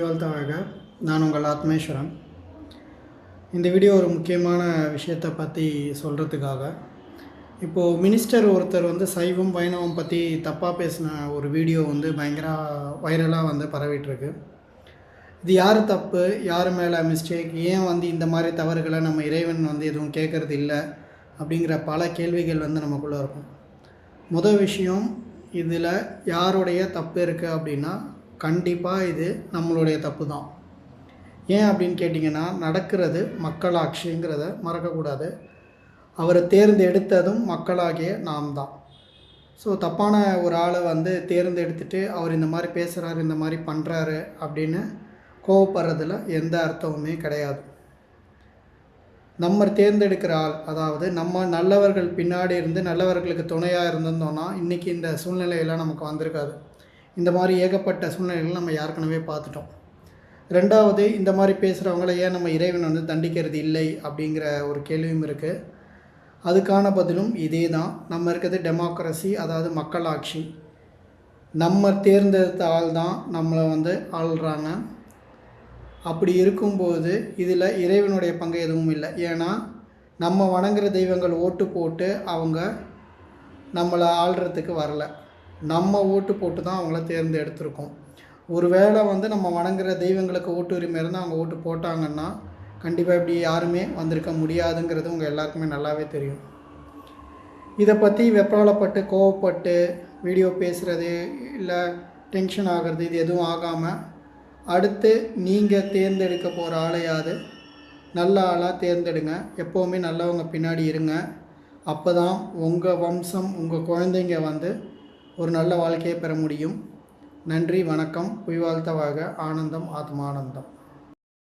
வாழ்த்தவாக நான் உங்கள் ஆத்மேஸ்வரன். இந்த வீடியோ ஒரு முக்கியமான விஷயத்தை பற்றி சொல்கிறதுக்காக இப்போது மினிஸ்டர் ஒருத்தர் வந்து சைவம் வைணவம் பற்றி தப்பாக பேசின ஒரு வீடியோ வந்து பயங்கர வைரலாக வந்து பரவிட்டுருக்கு. இது யார் தப்பு? யார் மேலே மிஸ்டேக் ஏன் வந்து இந்த மாதிரி தவறுகளை நம்ம இறைவன் வந்து எதுவும் கேட்குறது இல்லை? அப்படிங்கிற பல கேள்விகள் வந்து நமக்குள்ளே இருக்கும். முதல் விஷயம் இதில் யாருடைய தப்பு இருக்குது அப்படின்னா கண்டிப்பாக இது நம்மளுடைய தப்பு தான் ஏன் அப்படின்னு கேட்டிங்கன்னா நடக்கிறது மக்களாட்சிங்கிறத மறக்கக்கூடாது. அவரை தேர்ந்தெடுத்ததும் மக்களாகிய நாம் தான் ஸோ தப்பான ஒரு ஆளை வந்து தேர்ந்தெடுத்துட்டு அவர் இந்த மாதிரி பேசுகிறாரு இந்த மாதிரி பண்ணுறாரு அப்படின்னு கோவப்படுறதுல எந்த அர்த்தமுமே கிடையாது. நம்ம தேர்ந்தெடுக்கிற ஆள் அதாவது நம்ம நல்லவர்கள் பின்னாடி இருந்து நல்லவர்களுக்கு துணையாக இருந்திருந்தோம்னா இன்றைக்கி இந்த சூழ்நிலையெல்லாம் நமக்கு வந்திருக்காது. இந்த மாதிரி ஏகப்பட்ட சூழ்நிலைகள் நம்ம ஏற்கனவே பார்த்துட்டோம். ரெண்டாவது இந்த மாதிரி பேசுகிறவங்கள ஏன் நம்ம இறைவன் வந்து தண்டிக்கிறது இல்லை அப்படிங்கிற ஒரு கேள்வியும் இருக்குது அதுக்கான பதிலும் இதே தான் நம்ம இருக்கிறது டெமோக்ரஸி அதாவது மக்களாட்சி. நம்ம தேர்ந்தெடுத்த ஆள் தான் நம்மளை வந்து ஆள்றாங்க. அப்படி இருக்கும்போது இதில் இறைவனுடைய பங்கு எதுவும் இல்லை. ஏன்னா நம்ம வணங்குற தெய்வங்கள் ஓட்டு போட்டு அவங்க நம்மளை ஆள்றதுக்கு வரல. நம்ம ஓட்டு போட்டு தான் அவங்கள தேர்ந்தெடுத்திருக்கோம். ஒருவேளை வந்து நம்ம வணங்குற தெய்வங்களுக்கு ஓட்டு உரிமை இருந்தால் அவங்க ஓட்டு போட்டாங்கன்னா கண்டிப்பாக இப்படி யாருமே வந்திருக்க முடியாதுங்கிறது உங்கள் எல்லாருக்குமே நல்லாவே தெரியும். இதை பற்றி வெப்பாலப்பட்டு கோவப்பட்டு வீடியோ பேசுகிறது இல்லை டென்ஷன் ஆகிறது இது எதுவும் ஆகாமல் அடுத்து நீங்கள் தேர்ந்தெடுக்க போகிற ஆளையாவது நல்ல ஆளாக தேர்ந்தெடுங்க. எப்போவுமே நல்லவங்க பின்னாடி இருங்க. அப்போ தான் உங்கள் வம்சம் உங்கள் குழந்தைங்க வந்து ஒரு நல்ல வாழ்க்கையை பெற முடியும். நன்றி வணக்கம். புய்வாழ்த்தவாக ஆனந்தம் ஆத்மானந்தம்.